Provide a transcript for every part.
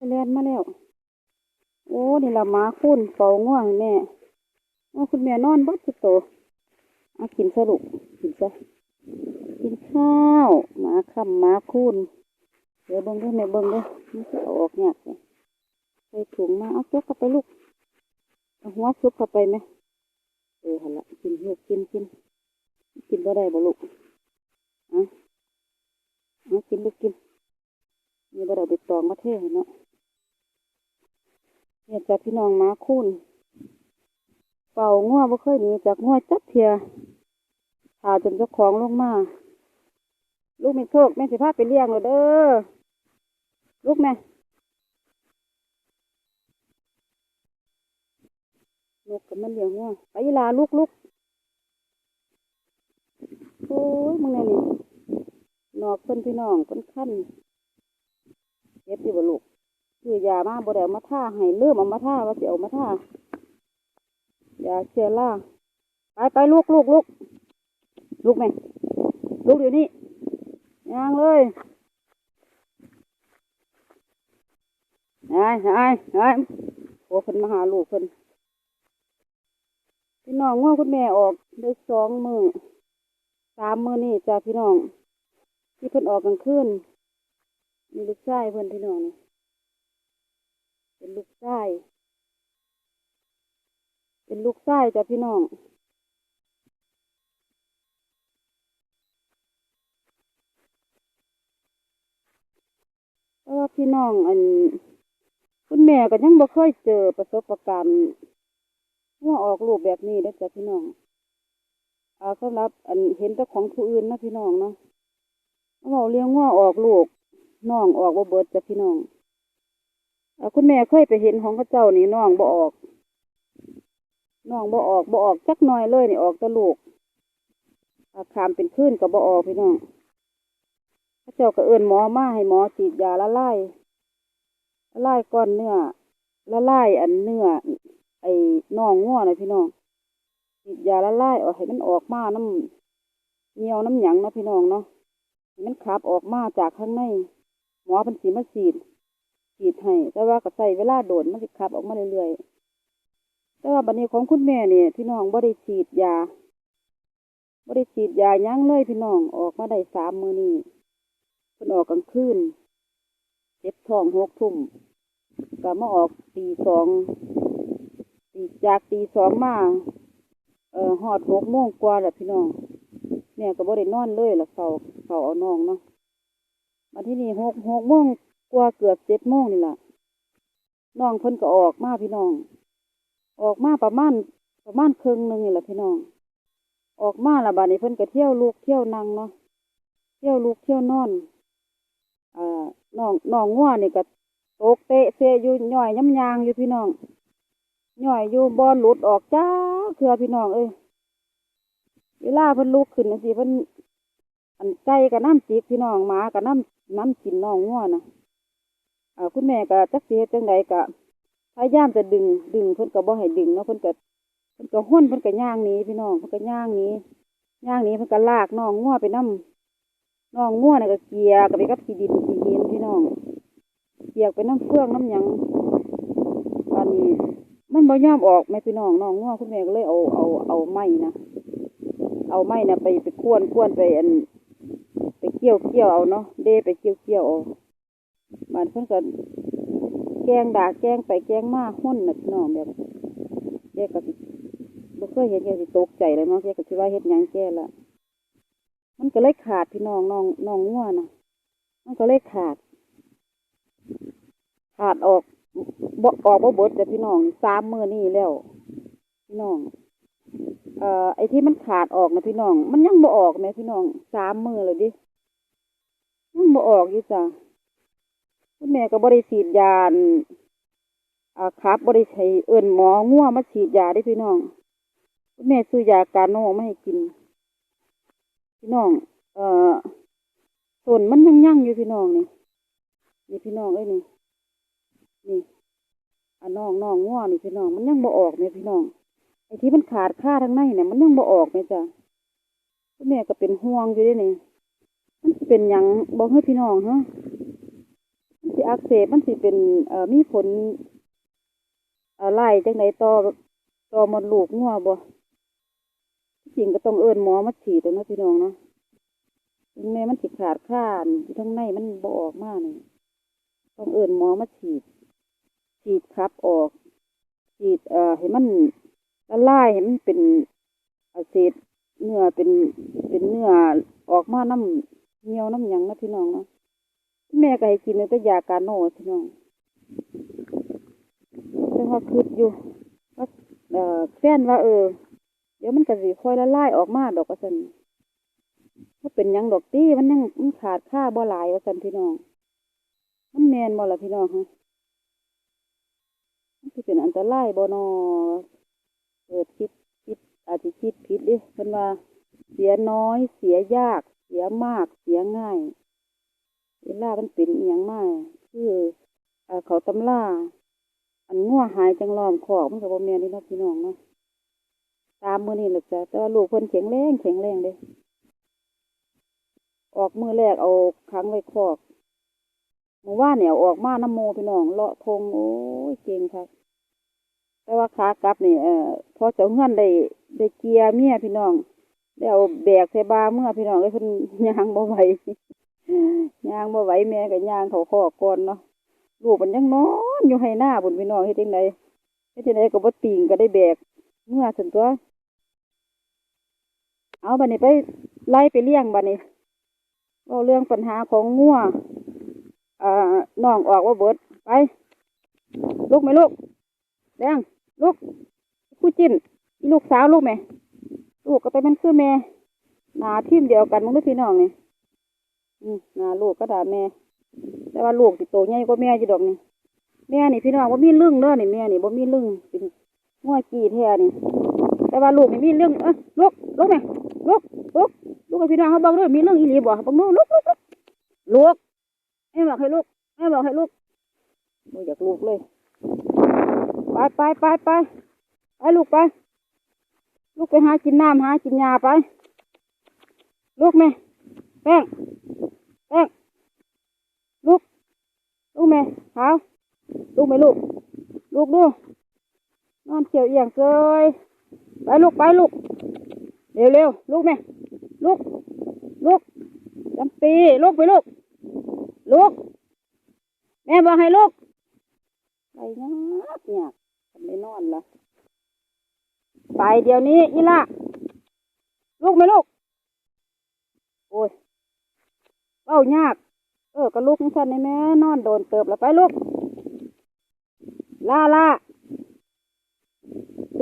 ไปเลียนมาแล้ว โอ้นี่ละมาคุ้นเป่าง่วงแม่โอ้คุณแม่นอนบัดสุดโตอากินสรุปกินซะกินข้าวหมาคำหมาคุ้นเดี๋ยวเบิ่งด้วยแม่เบิ่งด้วยมันจะอออกยากเลยใส่ถุงมาเอาจกเข้าไปลูกเอาหัวซุปเข้าไปไหมเออหันละกินลูกกินกินกินบ่ได้บ่ลูกอะกินลูกกินนี่บ่ได้ไปตองมาเทให้เนาะ เนี่ยจากพี่น้องมาคุ้นเป่าง่วบ่เคยหนีจากง่วจักเทียพาจนเจ้าของลงมาลูกมีโชคแม่สิพาไปเลี้ยงเลยเด้อลูกแม่ลูกกับมันเลี้ยงง่วไปอีลาลูกลูกโอ้ยมึงไงนี่นอกเพิ่นพี่น้องเพิ่นขั้นเก็บอยู่บ่ลูก คือยามาบ่ได้มาท่าให้เริ่มเอามาท่าว่าสิเอามาท่ายาเชื้อราไปไปลูกลูกลูกลูกแม่ลูกอยู่นี่ย่างเลยไอ้ไอ้ไอ้โอ้เพิ่นมาหาลูกเพิ่นพี่น้องว่าคุณแม่ออกได้สองมือสามมือนี่จ้าพี่น้องที่เพิ่นออกกลางคืนมีลูกชายเพิ่นพี่น้องนี่ เป็นลูกไส้เป็นลูกไส้จ้ะพี่น้องเพราะว่าพี่น้องอัน คุณแม่ก็ยังบ่เคยเจอประสบการณ์ว่าออกลูกแบบนี้ได้จ้ะพี่น้องอาสำหรับอันเห็นแต่ของผู้อื่นนะพี่น้องเนาะเราเลี้ยงว่าออกลูกน้องออกบ่าเบิดจ้ะพี่น้อง คุณแม่เคยไปเห็นของข้าเจ้านี่น้องบ่ออกน้องบ่ออกบ่ออกจักหน่อยเลยนี่ออกต่ลูกอาคามเป็นคลื่นกับบ่ออกพี่น้องข้าเจ้าก็เอิ้นหมอมาให้หมอฉีดยาละลายละลายก้อนเนื้อละลายอันเนื้อไอ้น่องงัวนะพี่น้องฉีดยาละลายออกให้มันออกมาน้ำเหนียวน้ำหยังนะพี่น้องเนาะให้มันขับออกมาจากข้างในหมอเป็นสีมาฉีด ฉีดให้ แต่ว่าก็ใส่เวลาโดนมันสิขับออกมาเรื่อยๆ แต่ว่าบัดนี้ของคุณแม่เนี่ยพี่น้องบ่ได้ฉีดยาบ่ได้ฉีดยายั้งเลยพี่น้องออกมาได้สามมือนี้เพิ่นออกกลางคืนเจ็บท้องหกทุ่มก็มาออกตีสองตีจากตีสองมาเอ่อฮอดหกโมงกว่าแหล้วพี่น้องแม่ยก็บ่ได้นอนเลยล่ะเฝ้าเฝ้าเอาน้องเนาะมาที่นี่หกหกโมง กว่าเกือบเจ็ดโมงนี่แหละน้องเพิ่นก็ออกมาพี่น้อง ออกมาประมาณประมาณครึ่งหนึ่งนี่แหละพี่น้อง ออกมาละบาดนี้เพิ่นก็เที่ยวลูกเที่ยวนั่งเนาะเที่ยวลูกเที่ยวนอนอ่าน้องน้องงัวนี่ก็ตกเตะเสยอยู่ย่อยย้ำยางอยู่พี่น้องย่อยอยู่บอลหลุดออกจ้าเครือพี่น้องเอ้ยเวลาเพิ่นลุกขึ้นจังซี่เพิ่นอันไก่กับน้ำจิกพี่น้องหมากับน้ำน้ำกินน้องงัวนะอ่า คุณแม่ก็จักสิเฮ็ดจังใดก็พยายามจะดึงดึงเพิ่นก็บ่ให้ดึงเนาะเพิ่นก็เพิ่นก็ห้นเพิ่นก็ย่างนี้พี่น้องเพิ่นก็ย่างนี้ย่างนี้เพิ่นก็ลากน้องงัวไปนํน้องงัวน่ะก็เกลียก็ไปกับขี้ดินขี้หินพี่น้องเกลียกไปน้ำเฟืองน้ำหยังตอนนี้ มันบ่ยอมออกแม่พี่น้องน้องงัวคุณแม่ก็เลยเอาเอาเอาไม้นะเอาไม้นะไปไปควนควนไปอัน ไปเกี่ยวเกี่ยวเอาเนาะเดไปเกี่ยวเกี่ยวเอา บ้านเพิ่นก็แกงด่าแกงไปแกงมาห้นน่ะพี่น้องแบบแกก็สิบ่เคยเห็นแกสิตกใจเลยเนาะแกก็สิว่าเฮ็ดหยังแกละมันก็เลยขาดพี่น้องน้องน้องงัวนะมันก็เลยขาด ขาดออกบออกบ่เบิดแต่พี่น้องสามมือนี้แล้ว พี่น้อง เอ่อไอ้ที่มันขาดออกนะพี่น้อง มันยังบ่ออกแหมพี่น้องสามมือเลยดิยังบ่ออกอยู่จ้ะ คุณแม่ก็บ่ได้ฉีดยาอั่นอ่าครับบ่ได้ใช้เอิ้นหมองัวมาฉีดยาได้พี่น้อง คุณแม่ซื้อยาการโนมาให้กิน พี่น้อง เอ่อส่วนมันยังยั่งอยู่พี่น้องนี่นี่พี่น้องเอ้ยนี่นี่อ่าน้องน้องงัวนี่พี่น้องมันยังบ่ออกแหม่พี่น้องไอ้ที่มันขาดค่าทางในเนี่ยมันยังบ่ออกไหมจ้ะคุณแม่ก็เป็นห่วงอยู่ด้วยนี่มันเป็นหยังบอกให้พี่น้องฮะมันสิ อักเสบมันสิเป็นเอ่อมีผลเอ่อไล่จังไดต่อต่อมดลูกงัวบ่จริงก็ต้องเอิ้นหมอมาฉีดแล้วเนาะพี่น้องเนาะถึงแม้มันสิขาดข้านอยู่ข้งในมันบ่ออกมากนี่ต้องเอิ้นหมอมาฉีด ฉีดขับออก ฉีดเอ่อให้มันละลายให้มันเป็นเศษเนื้อเป็นเป็นเนื้อออกมาน้ำเหี่ยวน้ำยังนะพี่น้องเนาะ แม่ก็ให้กินแต่ยากาโน่พี่น้องแต่ว่าคิดอยู่ว่าเอ่อแฟนว่าเออ เดี๋ยวมันก็สิค่อยละลายออกมาดอกว่าซั่นบ่เป็นยังดอกตี้มันยังมันขาดค่าบ่หลายว่าซั่นพี่น้อง มันแมนบ่ละพี่น้องฮะมันเป็นอันตรายบ่นอเกิดคิดคิดอาจจะคิดผิดเดิเพิ่นว่าเสียน้อยเสียยาก เสียมากเสียง่าย เวลามันเป็นเอหยังมากคือเอ่อเขาตำล่า อันงัวหายจังล้อมคอกมันก็บ่แม่นเด้เนาะพี่น้องเนาะตามมือนี้แหละจ้ะแต่ว่าลูกเพิ่นแข็งแรงแข็งแรงเด้ออกมือแรกเอาขังไว้คอกมื่อวาเนี่ยออกมาน้ำโมพี่น้องเลาะทงโอ้ยเก่งคักแต่ว่าขากลับนี่เอ่อพอเจ้าเงื่อนได้ได้เกียร์เมียพี่น้องได้เอาแบกใส่บาเมื่อพี่น้องเลยเพิ่นยางบ่ไหว ย่างบ่ไหวแม่ก็ย่างเขาคอก่อนเนาะลูกมันยังนอนอยู่ให้หน้าบุญพี่น้องเฮ็ดจังไดเฮ็ดจังไดก็บ่ติงก็ได้แบกเมื่อถึงตัว เอาบัดนี้ไปไล่ไปเลี้ยงบัดนี้เว้าเรื่องปัญหาของงัวอ่าน้องออกว่าเบิดไป ลูกไหมลูกแดงลูกคู่จิ้นลูกสาวลูกไหมลูกก็ไปมันคือแม่หนาทิมเดียวกันมึงด้วยพี่น้องนี่ นาลูกก็ด่าแม่ แต่ว่าลูกติดโตใหญ่กว่าแม่จีดอกนี่แม่นี่พี่น้องว่ามีเรื่องเด้อนี่แม่นี่บ่มีเรื่องเป็นงัวกี่แท้นี่ แต่ว่าลูกนี่มีเรื่องเอ้ยลูกลูกไหมลูกลูกลูกกับพี่น้องเขาบอกด้วยมีเรื่องอีหลีบ่บอกดูลูกลูกลูกลูกแม่บอกให้ลูกแม่บอกให้ลูกโอ้ยอยากลูกเลยไปไปไปไปไปลูกไป ลูกไปหากินน้ำหากินยาไป ลูกแม่แป้ง แป้งลูกลูกแม่ขาวลูกแม่ลูกลูกดูนอนเขียวเอียงเกยไปลูกไปลูก เร็วเร็วลูกแม่ลูก ลูกจำปีลูกไปลูก ลูก แม่บอกให้ลูก ไปยากยากทำไม่นอนละไปเดี๋ยวนี้อีละลูกไหมลูก โอ้ย เอ้ายาก เออก็ลูกของฉันนี่แม่นอนโดนเติบแล้วไปลูกลาลา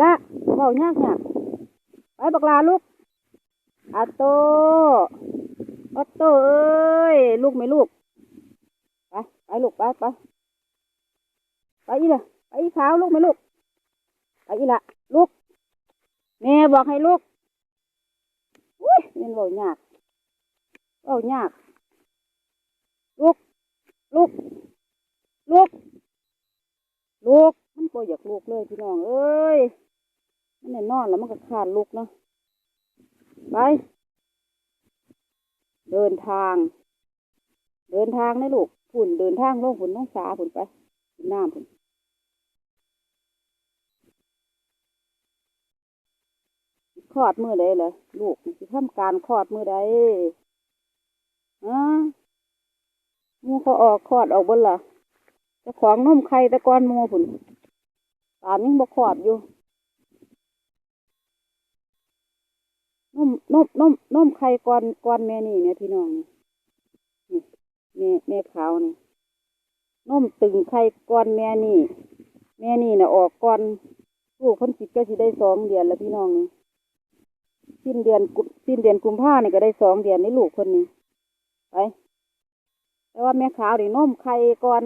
ละเอ้ายากยากไปบักลาลูกอาโตอาโตเอ้ยลูกไหมลูกไปไปลูกไปไปไปอีละไปอีขาวลูกไหมลูกไปอีละลูกแม่บอกให้ลูกอุ้ยเล่นเบายากเบายาก ลูกลูกลูกลูกมันก็อยากลูกเลยพี่น้องเอ้ย มันได้นอนแล้วมันก็ขาดลูกเนาะ ไป เดินทาง เดินทางนะลูกฝุ่นเดินทางลงฝุ่นน้องสาฝุ่นไปกินน้ำฝุ่นคลอดมือใดเลยลูกสิทำการคลอดมือใดฮะห มูเขาออกคลอดออกบนล่ะจะของนมไข่ตะกอนมูฝุ่นตามยังบ่คลอดอยู่นมนมนมนมไข่ก่อนก่อนแม่นี่เนี่ยพี่น้องนี่แม่แม่ขาวนี่นมตึงไข่ก้อนแม่นี่ แม่นี่น่ะออกก่อนลูกเพิ่นสิก็สิได้สองเดือนแล้วพี่น้องนี่สิ้นเดือนสิ้นเดือนกุมภานี่ก็ได้สองเดือนนี่ลูกคนนี้ไป แต่ว่าแม่ขาวนี่นมไข่ก่อน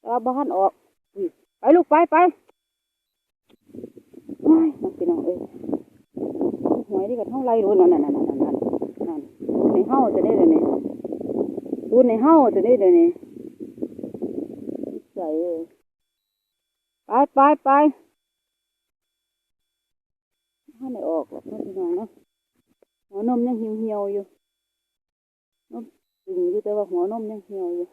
แต่ว่าบ้านออกไปลูกไปไปโอ้ยน้องพี่น้องเอ้ยหวยนี่ก็เท่าไรรู้นั่นนั่นนั่นนั่นนั่นนั่นในเฮาจะได้เลยนี่ดูในเฮ้าตัวนี้เดี๋ยวนี้ใส่เอ้ยไปไปไปถ้าไม่ออกหรอกพี่น้องเนาะหัวนมยังเหี่ยวเหี่ยวๆอยู่ งอยู่แต่ว่าหัวนมยังเหี่ยวอยู่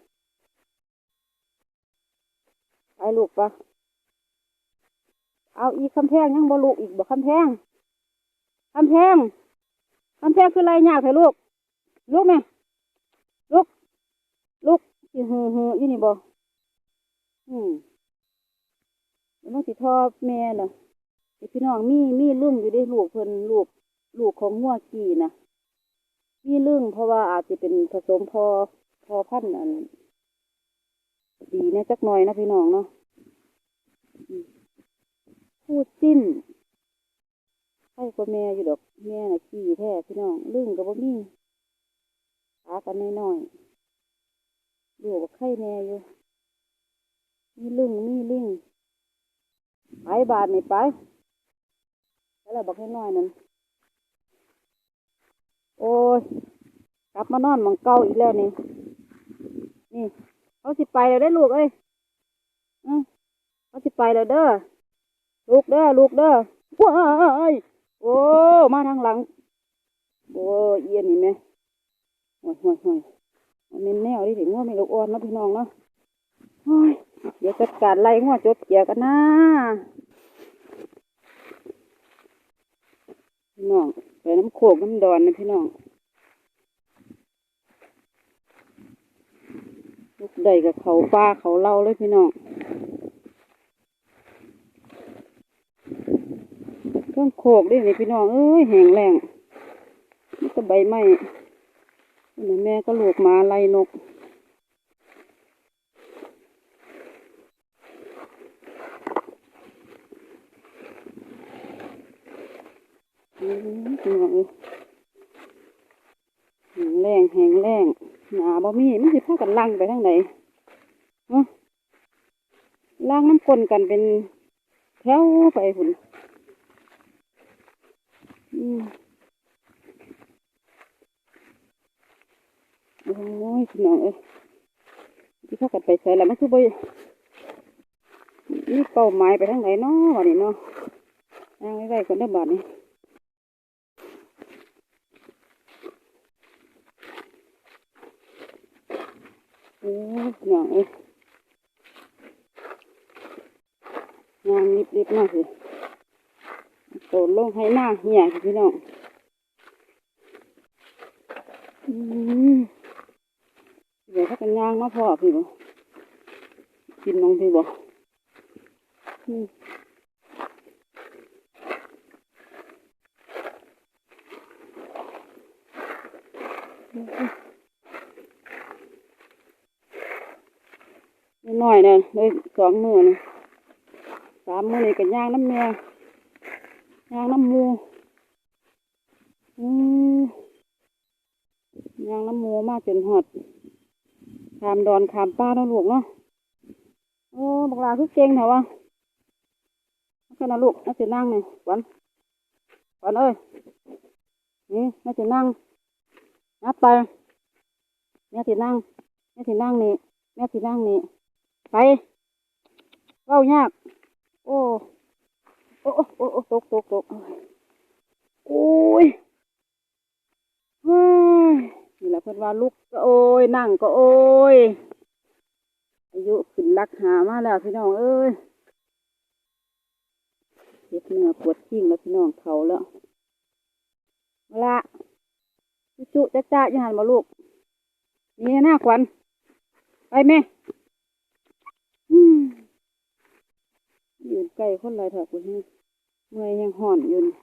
ไปลูกปะเอาอีกคำแพงยังบ่ลูกอีกบ่คำแพงคำแพงคำแพงคืออะไรยากเถอะลูก ลูกไหมลูก ลูกสิฮือฮืออีนี่บ่อืมแล้วมันสิทอแม่น่ะไอ้พี่น้องมีมีลึ่งอยู่เดิลูกเพิ่นลูก ลูกของงัวกี่น่ะ มีลึ่งเพราะว่าอาจจะเป็นผสมพอพอพันธุ์อันดีเนี่ยจักหน่อยนะพี่น้องเนาะพูดสิ้นใช่กว่าแม่อยู่ดอกแม่น่ะขี่แท้พี่น้องลึ่งกับบ่มีขากันน้อยๆดูว่าไข่แน่อยู่มีลึ่งมีลิงไปบาทนี่ไปแล้วบอกให้น้อยนั่น โอ้ยกลับมานอนหมองเก่าอีกแล้วนี่ นี่ เขาสิไปแล้วได้ลูกเอ้ยอือเขาสิไปแล้วเด้อ ลูกเด้อ ลูกเด้อว้ายโอ้ มาทางหลัง โอ้เอียนนี่แม่ห่วยห่วยห่วยมันเป็นแนวที่ถึงว่าไม่ลูกอ่อนนะพี่น้องเนาะโอ้ยเดี๋ยวจัดการไล่งัวจดเกียกันนะพี่น้อง ไปน้ำโขกน้ำดอนนะพี่น้องลูกใดกับเขาป้าเขาเล่าเลยพี่น้องเครื่องโขกด้วยนี่พี่น้องเอ้ยแห้งแรงนี่ก็ใบไม้แม่ก็ลูกมาไล่นก พี่น้องแห้งแรงแห้งแรงหนาบ่มีมันสิพากันลังไปทางไหนฮะล่างน้ำกลนกันเป็นแถวไปหุ่นอืมโอ้ยพี่น้องเอ้ยที่พากันไปใส่แล้วมันคือบ่มีเป้าหมายไปทางไหนเนาะวันนี้เนาะย่งไว้ๆก่อนเด้อบาดนี้ โอ้ยหน่อยงานนิบนิบๆมากสิโตลงให้หน้าเหี่ยพี่น้องอืมเดี๋ยวถ้ากันย่างมาพอพี่บ่กินน้องพี่บ่อืม น้อยเนี่ยเลยสองมือนี่สามมือนี่กันย่างน้ำแม่ย่างน้ำมูอืมย่างน้ำมูมากจนหอดขามดอนขามป้าเนาะลูกเนาะโอ้บักลาคือเก่งเหรอวะเอาแค่นั้นลูกน่าจะนั่งนี่หวันวันเอ้ยนี่น่าจะนั่งนับไปแม่สินั่งแม่สินั่งนี่แม่สินั่งนี่ ไปเว้ายาก โอ้โอ้โอ้โอ้ตกตกตกโอ้ยเฮ้ยนี่แหละเพิ่อนว่าลุกก็โอ้ยนั่งก็โอ้ยอายุขึ้นรักหามาแล้วพี่น้องเอ้ยเจ็บเนื้อปวดทิ้งแล้วพี่น้องเขาแล้วมาละจุจุจ้าจ้าอย่าหันมาลูกนี่หน้าขวัญไปแม่อืม ยืนใกล้คนไรเถอะคุณนี่เมื่อยยังห่อนอยู่นี่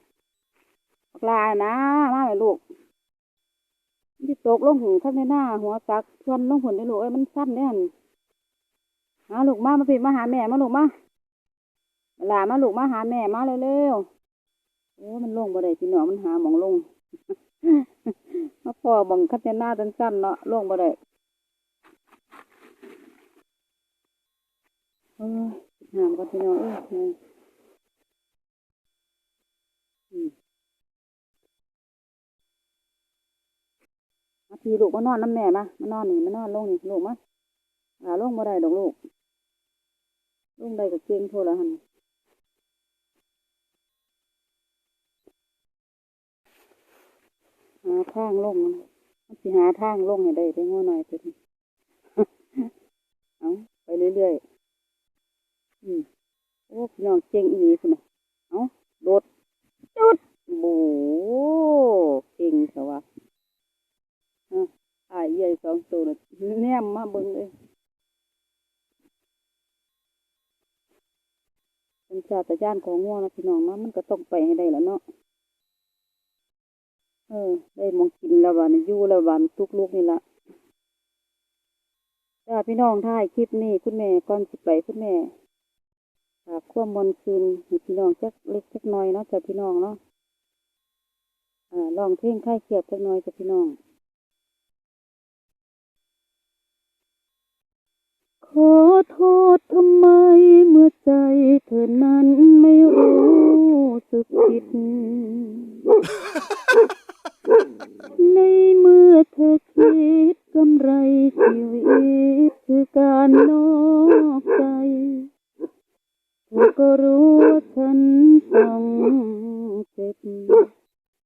บักลานะ มาไหมลูกนจะตกลงหูข้างในหน้า หัวตักชวนลงผลได้ลูกเอ้ยมันสั้นเนี่ยนมาลูกมามาพี่มาหาแม่มาลูกมาบักลามาลูกมาหาแม่มาเร็วๆโอ้มันลงบ่ได้พี่น้องมันหาหมองลงมาพ่อบังคับแต่หน้าสั้นๆเนาะลงบ่ได้ เอ้ยหามกันพี่น้องเอ้ยเอ้ยอืมาพี่ลูกมานอนน้ำแม่มามานอนนี่มานอนลงนี่ลูกมาหาลงบ่ได้ดอกลูกลงได้ก็เก่งโทษแล้วหันหาทางลงมันสิหาทางลงให้ได้ได้งัวหน่อยเพิ่นเอาไปเรื่อย พี่น้องเจ๋งอีหลีพุ่นน่ะเอ้าโดดจุดโบเก่งซะวะฮะอ้ายใหญ่สองตัวน่ะแนมมาเบิ่งเลยเป็นชาตญาณของง่วงนะพี่น้องเนาะมันก็ต้องไปให้ได้แล้วเนาะเออ ได้มองกินแล้วบาดนี้อยู่แล้วบาดนี้ทุกลูกนี่ละจ้าพี่น้องถ่ายคลิปนี้คุณแม่ก่อนสิไปคุณแม่ ฝากควมนคืนให้พี่น้องจักเล็กจักน้อยเนาะจ้ะพี่น้องเนาะอ่าลองเพลงคลายเครียดจักน้อยจ้ะพี่น้อง ขอโทษทำไมเมื่อใจเธอนั้นไม่รู้สึกผิดในเมื่อเธอคิดกำไรชีวิตคือการนอกใจ เธอก็รู้ว่าฉันต้องเจ็บ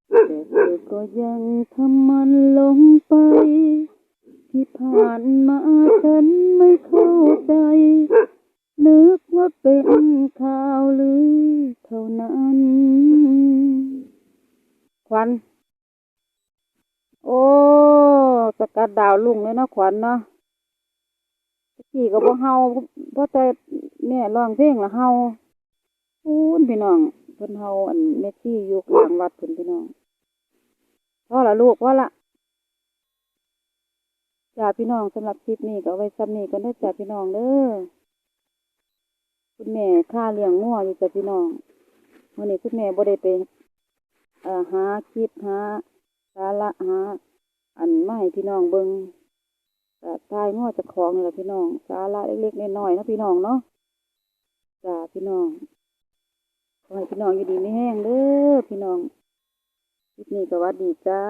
แต่เธอก็ยังทำมันลงไป ที่ผ่านมาฉันไม่เข้าใจ นึกว่าเป็นข่าวลือเท่านั้นควันโอ้สกัดดาวลุ่งเลยนะขวัญเนาะ ตะกี้ก็บ่เฮาเพราะแต่แม่ร้องเพลงละเฮาพูนพี่น้องเพิ่นเฮาอันแม่ชีอยู่กลางวัดเพิ่นพี่น้องพ่อละลูกพอละจ้าพี่น้องสำหรับคลิปนี้ก็เอาไว้ซ้ำนี้กันเด้จ้าพี่น้องเด้อคุณแม่ค่าเลี้ยงงัวอยู่จ้าพี่น้องมื้อนี้คุณแม่บ่ได้ไปเอ่อหาคลิปหาสาระหา อันมาให้พี่น้องเบิง ก็ตายง้อจะคลองนี่แหละพี่น้องสาระเล็กๆน้อยๆนะพี่น้องเนาะจ้าพี่น้องขอให้พี่น้องอยู่ดีไม่แห้งเด้อพี่น้องคลิปนี้ก็วัดดีจ้า